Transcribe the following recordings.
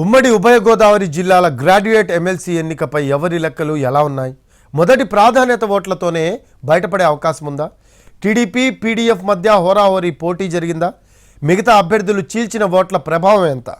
ఉమ్మడి ఉభయ గోదావరి జిల్లాల గ్రాడ్యుయేట్ ఎమ్మెల్సీ ఎన్నికపై ఎవరి లెక్కలు ఎలా ఉన్నాయి? మొదటి ప్రాధాన్యత ఓట్లతోనే బయటపడే అవకాశం ఉందా? టీడీపీ పీడీఎఫ్ మధ్య హోరాహోరీ పోటీ జరిగిందా? మిగతా అభ్యర్థులు చీల్చిన ఓట్ల ప్రభావం ఎంత?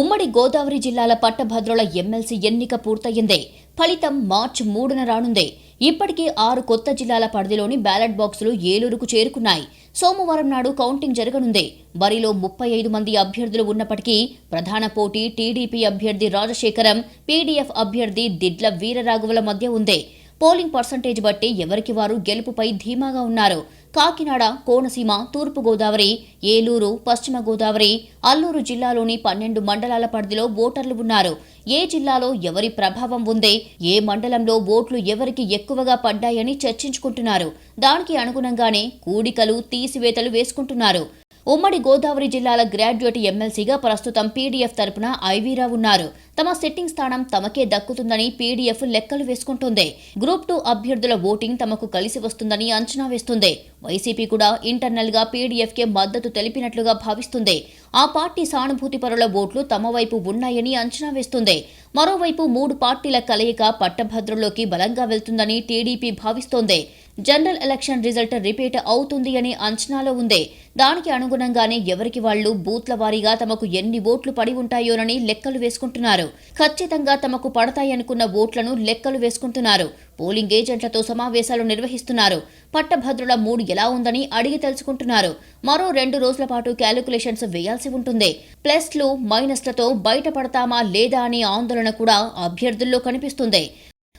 ఉమ్మడి గోదావరి జిల్లాల పట్టభద్రుల ఎమ్మెల్సీ ఎన్నిక పూర్తయింది. ఫలితం మార్చి మూడున రానుంది. ఇప్పటికే ఆరు కొత్త జిల్లాల పరిధిలోని బ్యాలెట్ బాక్సులు ఏలూరుకు చేరుకున్నాయి. సోమవారం నాడు కౌంటింగ్ జరగనుంది. బరిలో ముప్పై ఐదు మంది అభ్యర్థులు ఉన్నప్పటికీ ప్రధాన పోటీ టీడీపీ అభ్యర్థి రాజశేఖరం పీడీఎఫ్ అభ్యర్థి దిడ్ల వీరరాఘవుల మధ్య ఉంది. పోలింగ్ పర్సంటేజ్ బట్టి ఎవరికి వారు గెలుపుపై ధీమాగా ఉన్నారు. కాకినాడ కోనసీమ తూర్పు గోదావరి ఏలూరు పశ్చిమ గోదావరి అల్లూరు జిల్లాలోని పన్నెండు మండలాల పరిధిలో ఓటర్లు ఉన్నారు. ఏ జిల్లాలో ఎవరి ప్రభావం ఉంది ఏ మండలంలో ఓట్లు ఎవరికి ఎక్కువగా పడ్డాయని చర్చించుకుంటున్నారు. దానికి అనుగుణంగానే కూడికలు తీసివేతలు వేసుకుంటున్నారు. ఉమ్మడి గోదావరి జిల్లాల గ్రాడ్యుయేట్ ఎమ్మెల్సీగా ప్రస్తుతం పీడీఎఫ్ తరపున ఐవీరా ఉన్నారు. తమ సిట్టింగ్ స్థానం తమకే దక్కుతుందని పీడీఎఫ్ లెక్కలు వేసుకుంటోంది. గ్రూప్ టూ అభ్యర్థుల ఓటింగ్ తమకు కలిసి వస్తుందని అంచనా వేస్తుంది. వైసీపీ కూడా ఇంటర్నల్గా పీడీఎఫ్ కే మద్దతు తెలిపినట్లుగా భావిస్తుంది. ఆ పార్టీ సానుభూతి పరుల ఓట్లు తమ వైపు ఉన్నాయని అంచనా వేస్తుంది. మరోవైపు మూడు పార్టీల కలయిక పట్టభద్రుల్లోకి బలంగా వెళ్తుందని టీడీపీ భావిస్తోంది. జనరల్ ఎలక్షన్ రిజల్ట్ రిపీట్ అవుతుంది అని అంచనాలో ఉంది. దానికి అనుగుణంగానే ఎవరికి వాళ్ళు బూత్ల వారీగా తమకు ఎన్ని ఓట్లు పడి ఉంటాయోనని లెక్కలు వేసుకుంటున్నారు. ఖచ్చితంగా తమకు పడతాయనుకున్న ఓట్లను లెక్కలు వేసుకుంటున్నారు. పోలింగ్ ఏజెంట్లతో సమావేశాలు నిర్వహిస్తున్నారు. పట్టభద్రుల మూడు ఎలా ఉందని అడిగి తెలుసుకుంటున్నారు. మరో రెండు రోజుల పాటు క్యాలిక్యులేషన్స్ వేయాల్సి ఉంటుంది. ప్లస్లు మైనస్లతో బయటపడతామా లేదా అనే ఆందోళన కూడా అభ్యర్థుల్లో కనిపిస్తుంది.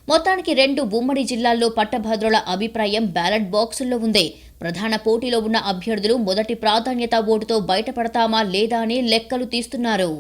మొత్తానికి రెండు ఉమ్మడి జిల్లాల్లో పట్టభద్రుల అభిప్రాయం బ్యాలెట్ బాక్సుల్లో ఉంది. ప్రధాన పోటీలో ఉన్న అభ్యర్థులు మొదటి ప్రాధాన్యత ఓటుతో బయటపడతామా లేదా అని లెక్కలు తీస్తున్నారు.